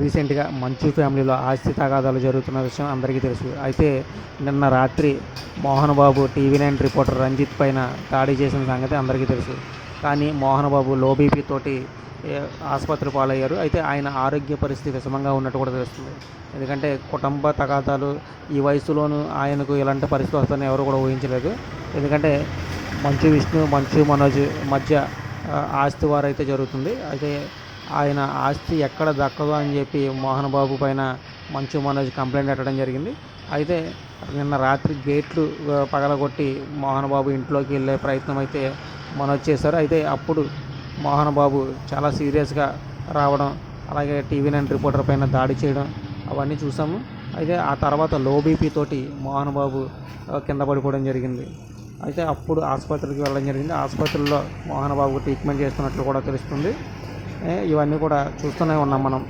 రీసెంట్గా మంచు ఫ్యామిలీలో ఆస్తి తగాదాలు జరుగుతున్న విషయం అందరికీ తెలుసు. అయితే నిన్న రాత్రి Mohan Babu TV nine reporter Ranjith పైన దాడి చేసిన సంగతి అందరికీ తెలుసు. కానీ మోహన్ బాబు లో బీపీ తోటి ఆసుపత్రి పాలయ్యారు. అయితే ఆయన ఆరోగ్య పరిస్థితి విషమంగా ఉన్నట్టు కూడా తెలుస్తుంది. ఎందుకంటే కుటుంబ తగాదాలు ఈ వయసులోనూ ఆయనకు ఇలాంటి పరిస్థితి వస్తుందని ఎవరు కూడా ఊహించలేదు. ఎందుకంటే మంచు విష్ణు మంచు మనోజ్ మధ్య ఆస్తి వారైతే జరుగుతుంది. అయితే ఆయన ఆస్తి ఎక్కడ దక్కదు అని చెప్పి మోహన్ బాబు పైన మంచు మనోజ్ కంప్లైంట్ పెట్టడం జరిగింది. అయితే నిన్న రాత్రి గేట్లు పగలగొట్టి మోహన్ బాబు ఇంట్లోకి వెళ్ళే ప్రయత్నం అయితే మనోజ్ చేశారు. అయితే అప్పుడు మోహన్ బాబు చాలా సీరియస్గా రావడం అలాగే టీవీ నైన్ రిపోర్టర్ పైన దాడి చేయడం అవన్నీ చూసాము. అయితే ఆ తర్వాత లో బీపీ తోటి మోహన్ బాబు కింద పడిపోవడం జరిగింది. అయితే అప్పుడు ఆసుపత్రికి వెళ్ళడం జరిగింది. ఆసుపత్రిలో మోహన్ బాబుకు ట్రీట్మెంట్ చేస్తున్నట్లు కూడా తెలుస్తుంది. ఇవన్నీ కూడా చూస్తూనే ఉన్నాం మనం.